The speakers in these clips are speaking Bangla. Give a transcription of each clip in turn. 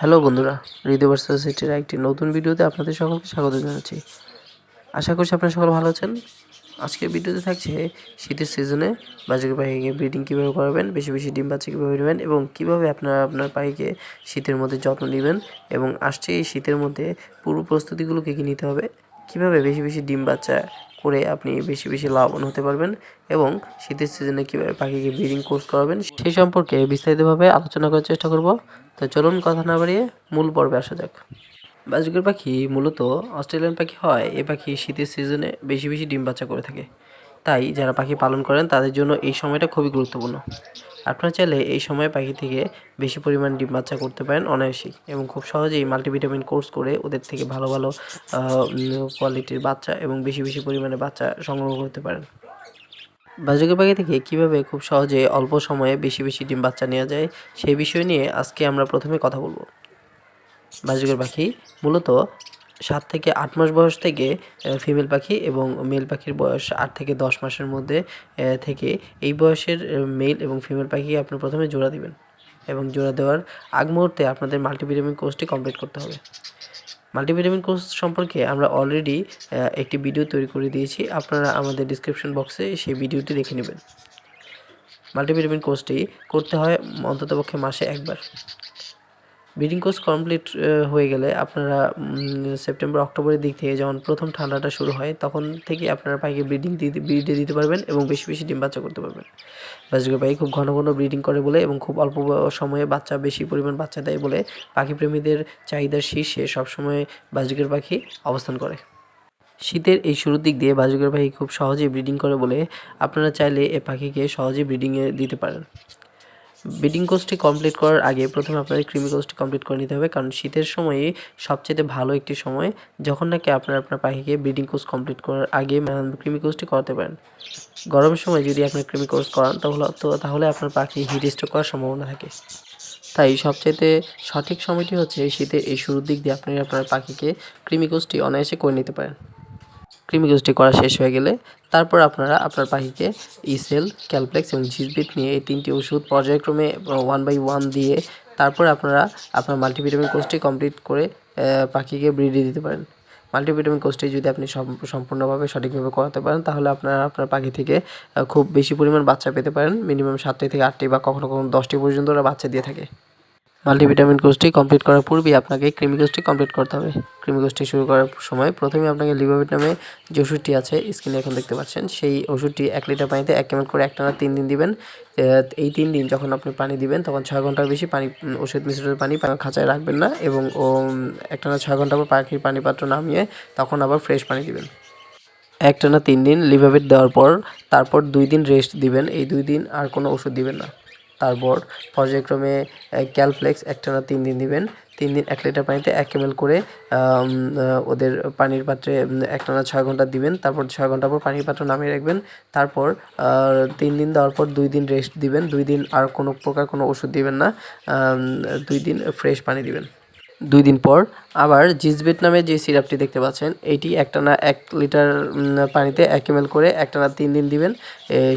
হ্যালো বন্ধুরা রিদিভার সোসাইটির একটি নতুন ভিডিওতে আপনাদের সকলকে স্বাগত জানাচ্ছি। আশা করছি আপনারা সকল ভালো আছেন। আজকের ভিডিওতে থাকছে শীতের সিজনে বাজারের পাখিকে ব্রিডিং কীভাবে করাবেন, বেশি বেশি ডিম বাচ্চা কীভাবে নেবেন এবং কীভাবে আপনারা আপনার পাখিকে শীতের মধ্যে যত্ন নেবেন এবং আসছে এই শীতের মধ্যে পূর্ব প্রস্তুতিগুলো কী কী নিতে হবে কীভাবে বেশি বেশি ডিম বাচ্চা করে আপনি বেশি বেশি লাভবান হতে পারবেন এবং শীতের সিজনে কীভাবে পাখিকে ব্রিডিং কোর্স করাবেন সেই সম্পর্কে বিস্তারিতভাবে আলোচনা করার চেষ্টা করব। তো চলুন কথা না বাড়িয়ে মূল পর্বে আসা যাক। বাজুকের পাখি মূলত অস্ট্রেলিয়ান পাখি হয়। এ পাখি শীতের সিজনে বেশি বেশি ডিম বাচ্চা করে থাকে। তাই যারা পাখি পালন করেন, তাদের জন্য এই সময়টা খুবই গুরুত্বপূর্ণ। আপনারা চাইলে এই সময় পাখি থেকে বেশি পরিমাণ ডিম বাচ্চা করতে পারেন অনায়াসেই এবং খুব সহজেই মাল্টিভিটামিন কোর্স করে ওদের থেকে ভালো ভালো কোয়ালিটির বাচ্চা এবং বেশি বেশি পরিমাণে বাচ্চা সংগ্রহ করতে পারেন। বাজুকের পাখি থেকে কীভাবে খুব সহজে অল্প সময়ে বেশি বেশি ডিম বাচ্চা নেওয়া যায়, সেই বিষয় নিয়ে আজকে আমরা প্রথমে কথা বলব। বাজুকের পাখি মূলত সাত থেকে আট মাস বয়স থেকে ফিমেল পাখি এবং মেল পাখির বয়স আট থেকে দশ মাসের মধ্যে থেকে এই বয়সের মেল এবং ফিমেল পাখি আপনি প্রথমে জোড়া দিবেন এবং জোড়া দেওয়ার আগ মুহূর্তে আপনাদের মাল্টিভিটামিন কোর্সটি কমপ্লিট করতে হবে। মাল্টিভিটামিন কোর্স সম্পর্কে আমরা অলরেডি একটি ভিডিও তৈরি করে দিয়েছি, আপনারা আমাদের ডিসক্রিপশন বক্সে সেই ভিডিওটি দেখে নেবেন। মাল্টিভিটামিন কোর্সটি করতে হয় অন্ততপক্ষে মাসে একবার। ব্রিডিং কোর্স কমপ্লিট হয়ে গেলে আপনারা সেপ্টেম্বর, অক্টোবরের দিক থেকে যখন প্রথম ঠান্ডাটা শুরু হয়, তখন থেকে আপনারা পাখিকে ব্রিডিং দিতে ব্রিডে দিতে পারবেন এবং বেশি বেশি ডিম বাচ্চা করতে পারবেন। বাজুকের পাখি খুব ঘন ঘন ব্রিডিং করে বলে এবং খুব অল্প সময়ে বাচ্চা, বেশি পরিমাণ বাচ্চা দেয় বলে পাখি প্রেমীদের চাহিদার শীর্ষে সবসময় বাজুকের পাখি অবস্থান করে। শীতের এই শুরুর দিক দিয়ে বাজুকের পাখি খুব সহজেই ব্রিডিং করে বলে আপনারা চাইলে এ পাখিকে সহজেই ব্রিডিংয়ে দিতে পারেন। ব্রিডিং কোর্সটি কমপ্লিট করার আগে প্রথমে আপনাদের ক্রিমি কোর্সটি কমপ্লিট করে নিতে হবে। কারণ শীতের সময়ে সবচেয়ে ভালো একটি সময় যখন নাকি আপনারা আপনার পাখিকে ব্রিডিং কোর্স কমপ্লিট করার আগে ক্রিমি কোর্সটি করাতে পারেন। গরমের সময় যদি আপনার ক্রিমি কোর্স করান, তাহলে তো তাহলে আপনার পাখি হিট স্ট্রোক করার সম্ভাবনা থাকে। তাই সবচেয়ে সঠিক সময়টি হচ্ছে শীতের এই শুরুর দিক দিয়ে আপনি আপনার পাখিকে ক্রিমি কোর্সটি অনায়াসে করে নিতে পারেন। ক্রিমিকোজটি করা শেষ হয়ে গেলে তারপর আপনারা আপনার পাখিকে ইসেল ক্যালপ্লেক্স এবং জিসবিট নিয়ে এই তিনটি ওষুধ পর্যায়ক্রমে ওয়ান বাই ওয়ান দিয়ে তারপর আপনারা আপনার মাল্টিভিটামিন কোর্সটি কমপ্লিট করে পাখিকে ব্রিডে দিতে পারেন। মাল্টিভিটামিন কোর্সটি যদি আপনি সম- সম্পূর্ণভাবে সঠিকভাবে করাতে পারেন, তাহলে আপনারা আপনার পাখি থেকে খুব বেশি পরিমাণ বাচ্চা পেতে পারেন। মিনিমাম সাতটি থেকে আটটি বা কখনো কখনো দশটি পর্যন্ত ওরা বাচ্চা দিয়ে থাকে। মাল্টিভিটামিন কোর্সটি কমপ্লিট করার পূর্বেই আপনাকে ক্রিমি কোর্সটি কমপ্লিট করতে হবে। ক্রিমি কোর্সটি শুরু করার সময় প্রথমে আপনাকে লিভাভিট নামে যে ওষুধটি আছে স্ক্রিনে এখন দেখতে পাচ্ছেন, সেই ওষুধটি এক লিটার পানিতে এক এমএল করে একটানা তিন দিন দিবেন। এই তিন দিন যখন আপনি পানি দিবেন, তখন ছয় ঘণ্টার বেশি পানি ওষুধ, মিশ্রিত পানি খাঁচায় রাখবেন না এবং একটানা ছয় ঘণ্টা পর পাখির পানি পাত্র নামিয়ে তখন আবার ফ্রেশ পানি দিবেন। একটানা তিন দিন লিভাভিট দেওয়ার পর, তারপর দুই দিন রেস্ট দিবেন। এই দুই দিন আর কোনো ওষুধ দিবেন না। তারপর পর্যায়ক্রমে ক্যালফ্লেক্স একটানা তিন দিন দিবেন। তিন দিন এক লিটার পানিতে এক এম করে ওদের পানির পাত্রে একটানা ছয় ঘণ্টা দিবেন। তারপর ছয় ঘণ্টা পর পানির পাত্র নামিয়ে রাখবেন। তারপর তিন দিন দেওয়ার পর দুই দিন রেস্ট দিবেন। দুই দিন আর কোনো প্রকার কোনো ওষুধ দিবেন না। দুই দিন ফ্রেশ পানি দিবেন। দুই দিন পর আবার জিজবেট নামে যে সিরাপটি দেখতে পাচ্ছেন এইটি একটানা এক লিটার পানিতে এক এম করে একটানা তিন দিন দিবেন।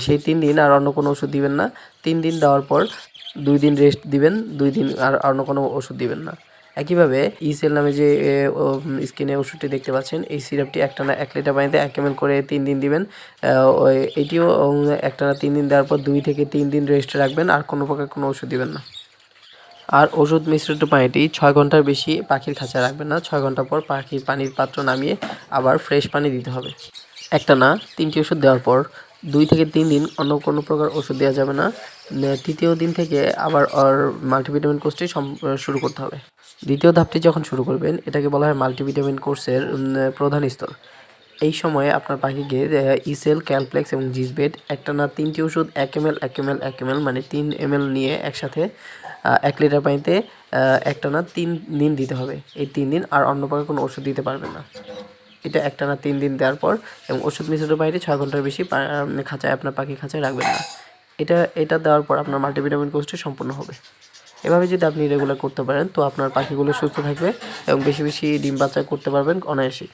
সেই তিন দিন আর অন্য কোনো ওষুধ দিবেন না। তিন দিন দেওয়ার পর দুই দিন রেস্ট দিবেন, দুই দিন আর অন্য কোনো ওষুধ দিবেন না। একইভাবে ইসেল নামে যে স্কিনে ওষুধটি দেখতে পাচ্ছেন, এই সিরাপটি একটানা এক লিটার পানিতে এক এম করে তিন দিন দিবেন। এইটিও একটানা তিন দিন দেওয়ার পর দুই থেকে তিন দিন রেস্ট রাখবেন, আর কোনো প্রকার কোনো ওষুধ দিবেন না। আর ওষুধ মিশ্রিত পানিটি ছয় ঘণ্টার বেশি পাখির খাঁচায় রাখবেন না। ছয় ঘণ্টা পর পাখির পানির পাত্র নামিয়ে আবার ফ্রেশ পানি দিতে হবে। একটা না, তিনটি ওষুধ দেওয়ার পর দুই থেকে তিন দিন অন্য কোনো প্রকার ওষুধ দেওয়া যাবে না। তৃতীয় দিন থেকে আবার ওর মাল্টিভিটামিন কোর্সটি শুরু করতে হবে। দ্বিতীয় ধাপটি যখন শুরু করবেন, এটাকে বলা হয় মাল্টিভিটামিন কোর্সের প্রধান স্তর। এই সময়ে আপনার পাখিকে ইসেল ক্যালপ্লেক্স এবং জিসবেট একটা না, তিনটি ওষুধ এক এম এল, এক এম এল, এক এম এল মানে তিন এম এল নিয়ে একসাথে এক লিটার পানিতে একটা না তিন দিন দিতে হবে। এই তিন দিন আর অন্য প্রকার কোনো ওষুধ দিতে পারবেন না। এটা একটা না তিন দিন দেওয়ার পর এবং ওষুধ মিশ্রিত পানিতে ছয় ঘণ্টার বেশি খাঁচায় আপনার পাখি খাঁচায় রাখবেন না। এটা এটা দেওয়ার পর আপনার মাল্টিভিটামিন কোর্সটি সম্পূর্ণ হবে। এভাবে যদি আপনি রেগুলার করতে পারেন, তো আপনার পাখিগুলো সুস্থ থাকবে এবং বেশি বেশি ডিম বাচ্চা করতে পারবেন অনায়াসেই।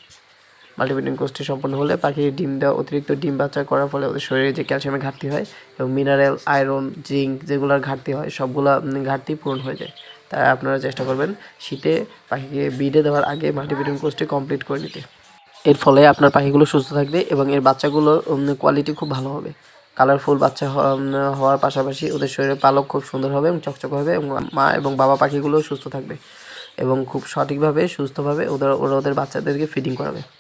মাল্টিভিটামিন কোর্সটি সম্পন্ন হলে পাখির ডিম দেওয়া অতিরিক্ত ডিম বাচ্চা করার ফলে ওদের শরীরে যে ক্যালসিয়ামের ঘাটতি হয় এবং মিনারেল, আয়রন, জিঙ্ক যেগুলোর ঘাটতি হয়, সবগুলো ঘাটতি পূরণ হয়ে যায়। তাই আপনারা চেষ্টা করবেন শীতে পাখিকে বিডে দেওয়ার আগে মাল্টি ব্রিডিং কোর্সটি কমপ্লিট করে নিতে। এর ফলে আপনার পাখিগুলো সুস্থ থাকবে এবং এর বাচ্চাগুলোর কোয়ালিটি খুব ভালো হবে। কালারফুল বাচ্চা হওয়া- হওয়ার পাশাপাশি ওদের শরীরের পালক খুব সুন্দর হবে এবং চকচক হবে এবং মা এবং বাবা পাখিগুলোও সুস্থ থাকবে এবং খুব সঠিকভাবে, সুস্থভাবে ওদের, ওরা ওদের বাচ্চাদেরকে ফিডিং করাবে।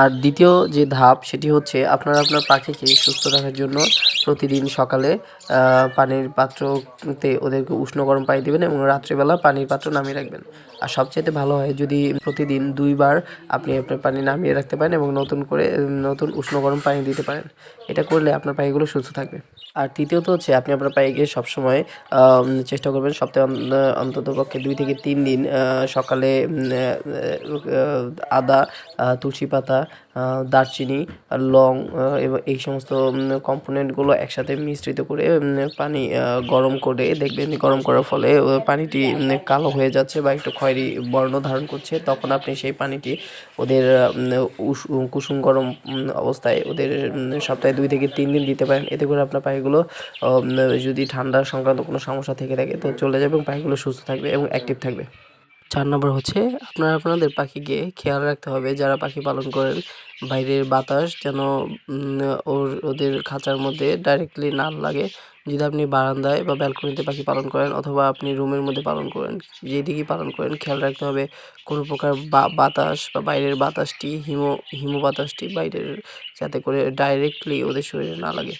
আর দ্বিতীয় যে ধাপ সেটি হচ্ছে আপনারা আপনার পাখিকে সুস্থ রাখার জন্য প্রতিদিন সকালে পানির পাত্রতে ওদেরকে উষ্ণ গরম পানি দেবেন এবং রাত্রেবেলা পানির পাত্র নামিয়ে রাখবেন। আর সবচেয়ে ভালো হয় যদি প্রতিদিন দুইবার আপনি আপনার পানি নামিয়ে রাখতে পারেন এবং নতুন করে নতুন উষ্ণ গরম পানি দিতে পারেন। এটা করলে আপনার পাখিগুলো সুস্থ থাকবে। আর তৃতীয়ত হচ্ছে আপনি আপনার পাখিকে সবসময় চেষ্টা করবেন সপ্তাহে অন- অন্তত পক্ষে দুই থেকে তিন দিন সকালে আদা তুলসী পাতা দারচিনি, লং এবং এই সমস্ত কম্পোনেন্টগুলো একসাথে মিশ্রিত করে পানি গরম করে দেখবেন গরম করার ফলে পানিটি কালো হয়ে যাচ্ছে বা একটু খয়েরি বর্ণ ধারণ করছে, তখন আপনি সেই পানিটি ওদের কুসুম গরম অবস্থায় ওদের সপ্তাহে দুই থেকে তিন দিন দিতে পারেন। এতে করে আপনার পাখিগুলো যদি ঠান্ডা সংক্রান্ত কোনো সমস্যা থেকে থাকে, তো চলে যাবে এবং পাখিগুলো সুস্থ থাকবে এবং অ্যাক্টিভ থাকবে। চার নম্বর হচ্ছে, আপনারা আপনাদের পাখিকে খেয়াল রাখতে হবে যারা পাখি পালন করেন। বাইরের বাতাস যেন ওর, ওদের খাঁচার মধ্যে ডাইরেক্টলি না লাগে। যদি আপনি বারান্দায় বা ব্যালকনিতে পাখি পালন করেন অথবা আপনি রুমের মধ্যে পালন করেন, যেদিকেই পালন করেন, খেয়াল রাখতে হবে কোনো প্রকার বাতাস বা বাইরের বাতাসটি হিমো হিমো বাতাসটি বাইরের যাতে করে ডাইরেক্টলি ওদের শরীরে না লাগে।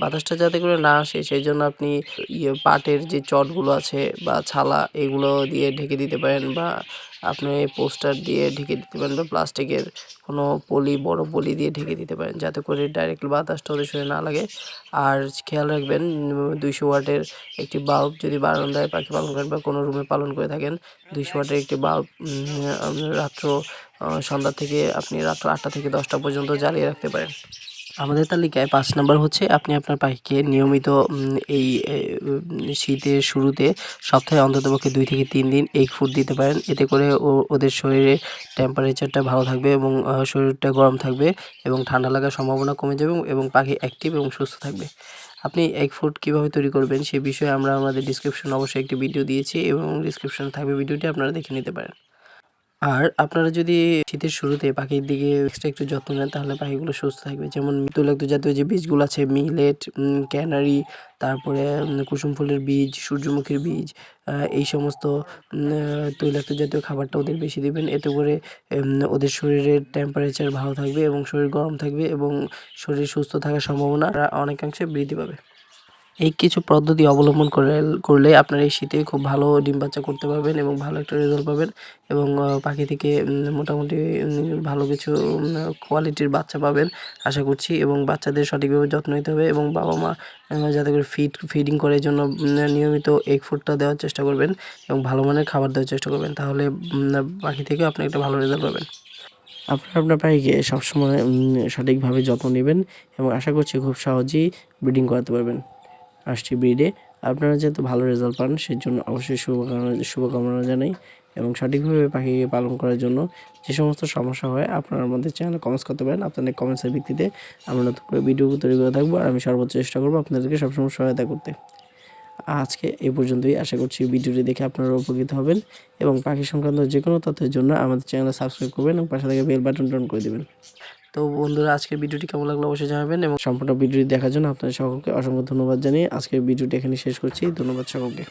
বাতাসটা যাতে করে না আসে সেই জন্য আপনি ইয়ে পাটের যে চটগুলো আছে বা ছালা, এগুলো দিয়ে ঢেকে দিতে পারেন বা আপনি পোস্টার দিয়ে ঢেকে দিতে পারেন বা প্লাস্টিকের কোনো পলি, বড় পলি দিয়ে ঢেকে দিতে পারেন, যাতে করে ডাইরেক্ট বাতাসটা ওদের শরীরে না লাগে। আর খেয়াল রাখবেন, দুইশো ওয়াটের একটি বাল্ব যদি বারান্দায় পাখি পালন করেন বা কোনো রুমে পালন করে থাকেন, দুইশো ওয়াটের একটি বাল্ব রাত্র সন্ধ্যা থেকে আপনি রাত্র আটটা থেকে দশটা পর্যন্ত জ্বালিয়ে রাখতে পারেন। আমাদের তালিকায় পাঁচ নাম্বার হচ্ছে আপনি আপনার পাখিকে নিয়মিত এই শীতের শুরুতে সপ্তাহে অন্ততপক্ষে দুই থেকে তিন দিন এগ ফুড দিতে পারেন। এতে করে ওদের শরীরে টেম্পারেচারটা ভালো থাকবে এবং শরীরটা গরম থাকবে এবং ঠান্ডা লাগার সম্ভাবনা কমে যাবে এবং পাখি অ্যাক্টিভ এবং সুস্থ থাকবে। আপনি এগ ফুড কীভাবে তৈরি করবেন সে বিষয়ে আমরা আমাদের ডিসক্রিপশন অবশ্যই একটি ভিডিও দিয়েছি এবং ডিসক্রিপশনে থাকবে ভিডিওটি আপনারা দেখে নিতে পারেন। আর আপনারা যদি শীতের শুরুতে পাখির দিকে এক্সট্রা একটু যত্ন নেন, তাহলে পাখিগুলো সুস্থ থাকবে। যেমন তৈলাক্ত জাতীয় যে বীজগুলো আছে, মিলেট ক্যানারি, তারপরে কুসুম ফুলের বীজ, সূর্যমুখীর বীজ এই সমস্ত তৈলাক্ত জাতীয় খাবারটা ওদের বেশি দিবেন। এতে করে ওদের শরীরের টেম্পারেচার ভালো থাকবে এবং শরীর গরম থাকবে এবং শরীর সুস্থ থাকার সম্ভাবনা অনেকাংশে বৃদ্ধি পাবে। এই কিছু পদ্ধতি অবলম্বন করে, করলে আপনার এই শীতে খুব ভালো ডিম বাচ্চা করতে পারবেন এবং ভালো একটা রেজাল্ট পাবেন এবং পাখি থেকে মোটামুটি ভালো কিছু কোয়ালিটির বাচ্চা পাবেন আশা করছি এবং বাচ্চাদের সঠিকভাবে যত্ন নিতে হবে এবং বাবা মা যাতে করে ফিড ফিডিং করে এই জন্য নিয়মিত এগ ফুডটা দেওয়ার চেষ্টা করবেন এবং ভালো মানের খাবার দেওয়ার চেষ্টা করবেন তাহলে পাখি থেকে আপনি একটা ভালো রেজাল্ট পাবেন। আপনার আপনার পাখিকে সবসময় সঠিকভাবে যত্ন নেবেন এবং আশা করছি খুব সহজেই ব্রিডিং করাতে পারবেন। আসছি ব্রিডে আপনারা যাতে ভালো রেজাল্ট পান সেই জন্য অবশ্যই শুভকামনা শুভকামনা জানাই এবং সঠিকভাবে পাখিকে পালন করার জন্য যে সমস্ত সমস্যা হয়, আপনারা আমাদের চ্যানেলে কমেন্টস করতে পারেন। আপনাদের কমেন্টসের ভিত্তিতে আমরা নতুন করে ভিডিও তৈরি করে থাকব আর আমি সর্বোচ্চ চেষ্টা করব আপনাদেরকে সবসময় সহায়তা করতে। আজকে এই পর্যন্তই। আশা করছি ভিডিওটি দেখে আপনারা উপকৃত হবেন এবং পাখি সংক্রান্ত যে কোনো তথ্যের জন্য আমাদের চ্যানেলে সাবস্ক্রাইব করবেন এবং পাশে থেকে বেল বাটন টন করে দেবেন। তো বন্ধুরা, আজকের ভিডিওটি কেমন লাগল অবশ্যই জানাবেন এবং সম্পূর্ণ ভিডিওটি দেখার জন্য আপনাদের সকলকে অসংখ্য ধন্যবাদ জানিয়ে আজকের ভিডিওটি এখানে শেষ করছি। ধন্যবাদ সকলকে।